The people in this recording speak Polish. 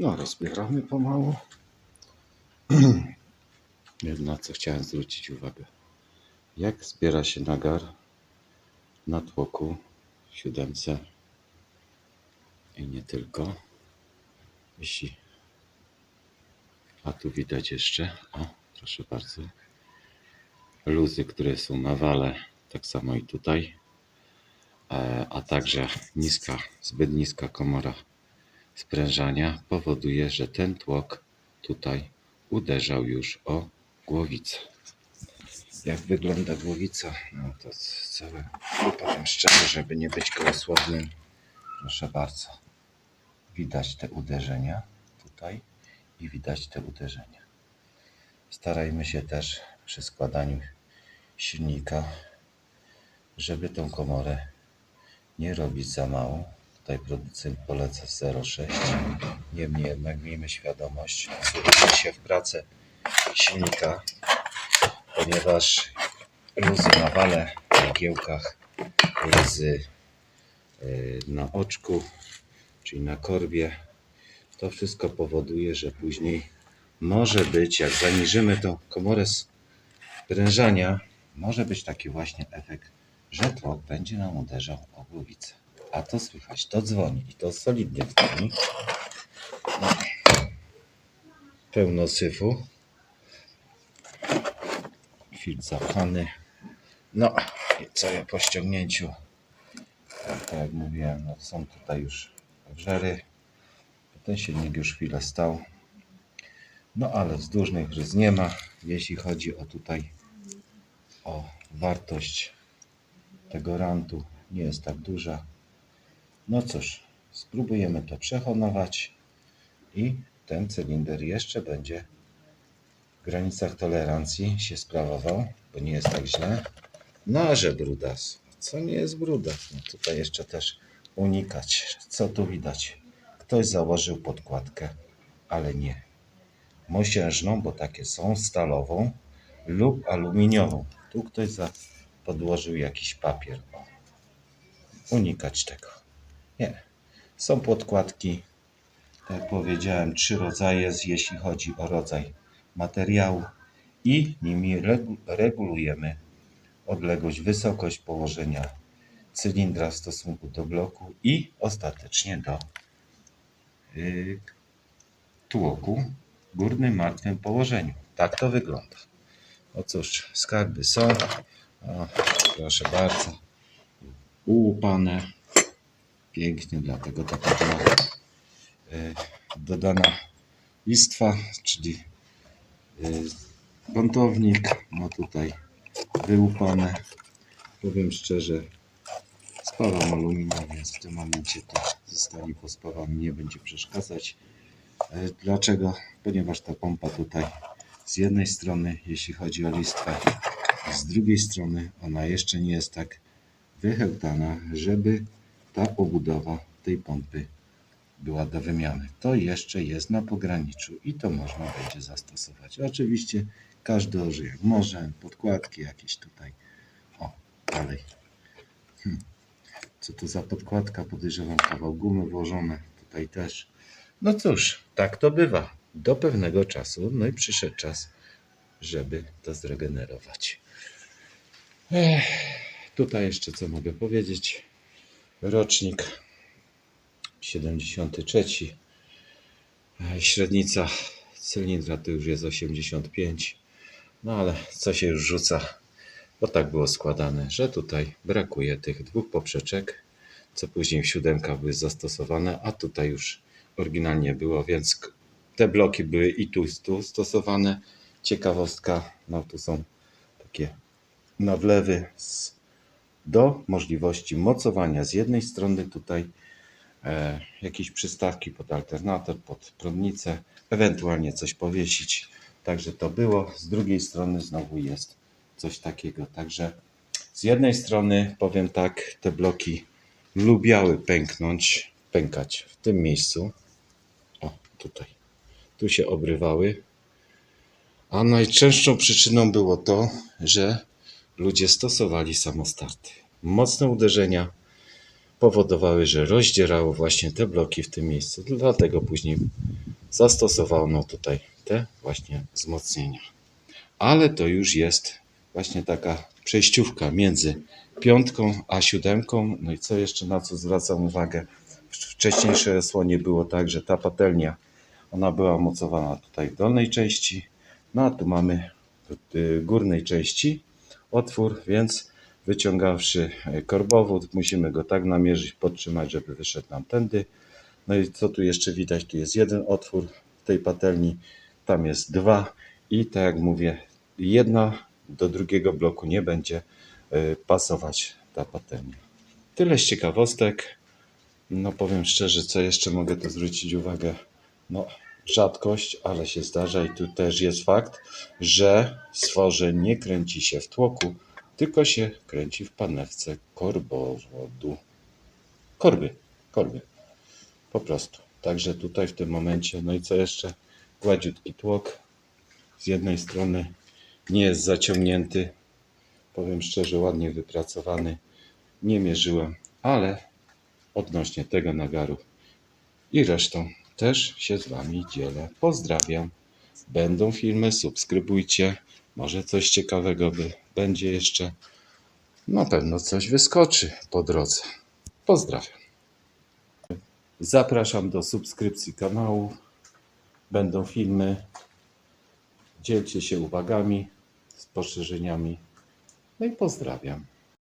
No, rozbieramy pomału. Jedno, co chciałem zwrócić uwagę. Jak zbiera się nagar na tłoku w siódemce i nie tylko. Jeśli... A tu widać jeszcze, o, proszę bardzo, luzy, które są na wale, tak samo i tutaj, E, a także niska, zbyt niska komora sprężania powoduje, że ten tłok tutaj uderzał już o głowicę. Jak wygląda głowica? No to całe, powiem szczerze, żeby nie być gołosłownym, proszę bardzo. Widać te uderzenia tutaj i widać te uderzenia. Starajmy się też przy składaniu silnika, żeby tą komorę nie robić za mało. Tutaj producent poleca 0,6. Niemniej jednak miejmy świadomość, wsłuchajmy się w pracę silnika, ponieważ luzy na wale, na giełkach, luzy yy, na oczku, czyli na korbie, to wszystko powoduje, że później może być, jak zaniżymy tą komorę sprężania, może być taki właśnie efekt, że tłok będzie nam uderzał o głowicę. A to słychać, to dzwoni i to solidnie dzwoni. No. Pełno syfu. Filtr zapchany. No, co ja po ściągnięciu, tak jak mówiłem, no są tutaj już wrzery. Ten silnik już chwilę stał. No ale wzdłużnych rys nie ma, jeśli chodzi o tutaj o wartość tego rantu nie jest tak duża. No cóż, spróbujemy to przehonować i ten cylinder jeszcze będzie w granicach tolerancji się sprawował, bo nie jest tak źle. No a że brudas, co nie jest brudas? No tutaj jeszcze też unikać. Co tu widać? Ktoś założył podkładkę, ale nie mosiężną, bo takie są, stalową lub aluminiową. Tu ktoś podłożył jakiś papier. Unikać tego. Nie. Są podkładki, tak jak powiedziałem, trzy rodzaje, jeśli chodzi o rodzaj materiału i nimi regu- regulujemy odległość, wysokość położenia cylindra w stosunku do bloku i ostatecznie do yy, tłoku w górnym martwym położeniu. Tak to wygląda. No cóż, skarby są. O, proszę bardzo. Ułupane. Pięknie, dlatego taka była y, dodana listwa, czyli y, buntownik. No tutaj wyłupane. Powiem szczerze, spawam aluminium, więc w tym momencie to zostanie pospawany, nie będzie przeszkadzać. E, Dlaczego? Ponieważ ta pompa tutaj z jednej strony, jeśli chodzi o listwę, z drugiej strony ona jeszcze nie jest tak wychełtana, żeby ta obudowa tej pompy była do wymiany. To jeszcze jest na pograniczu i to można będzie zastosować. Oczywiście każdy oży jak może, podkładki jakieś tutaj. O, dalej. Hmm. Co to za podkładka? Podejrzewam kawał gumy włożone. Tutaj też. No cóż, tak to bywa. Do pewnego czasu. No i przyszedł czas, żeby to zregenerować. Ech, tutaj jeszcze co mogę powiedzieć. Rocznik 73. E, Średnica cylindra to już jest 85. No ale co się już rzuca, bo tak było składane, że tutaj brakuje tych dwóch poprzeczek, co później w siódemkach były zastosowane, a tutaj już oryginalnie było, więc te bloki były i tu, i tu stosowane. Ciekawostka, no tu są takie nawlewy z, do możliwości mocowania z jednej strony tutaj e, jakieś przystawki pod alternator, pod prądnicę, ewentualnie coś powiesić. Także to było. Z drugiej strony znowu jest coś takiego. Także z jednej strony powiem tak, te bloki lubiały pęknąć, pękać w tym miejscu. O, tutaj. Tu się obrywały. A najczęstszą przyczyną było to, że ludzie stosowali samostarty. Mocne uderzenia powodowały, że rozdzierało właśnie te bloki w tym miejscu. Dlatego później zastosowano tutaj te właśnie wzmocnienia. Ale to już jest właśnie taka przejściówka między piątką a siódemką. No i co jeszcze na co zwracam uwagę? W wcześniejszej osłonie było tak, że ta patelnia ona była mocowana tutaj w dolnej części, no a tu mamy w y, górnej części otwór, więc wyciągawszy e, korbowód, musimy go tak namierzyć, podtrzymać, żeby wyszedł nam tędy. No i co tu jeszcze widać? Tu jest jeden otwór w tej patelni, tam jest dwa i tak jak mówię, jedna do drugiego bloku nie będzie e, pasować ta patelnia. Tyle z ciekawostek. No powiem szczerze, co jeszcze mogę tu zwrócić uwagę? No rzadkość, ale się zdarza i tu też jest fakt, że stworze nie kręci się w tłoku, tylko się kręci w panewce korbowodu. Korby, korby. Po prostu. Także tutaj w tym momencie, no i co jeszcze? Gładziutki tłok. Z jednej strony nie jest zaciągnięty. Powiem szczerze, ładnie wypracowany. Nie mierzyłem, ale odnośnie tego nagaru i resztą też się z Wami dzielę. Pozdrawiam. Będą filmy, subskrybujcie. Może coś ciekawego by będzie jeszcze. Na pewno coś wyskoczy po drodze. Pozdrawiam. Zapraszam do subskrypcji kanału. Będą filmy. Dzielcie się uwagami, spostrzeżeniami. No i pozdrawiam.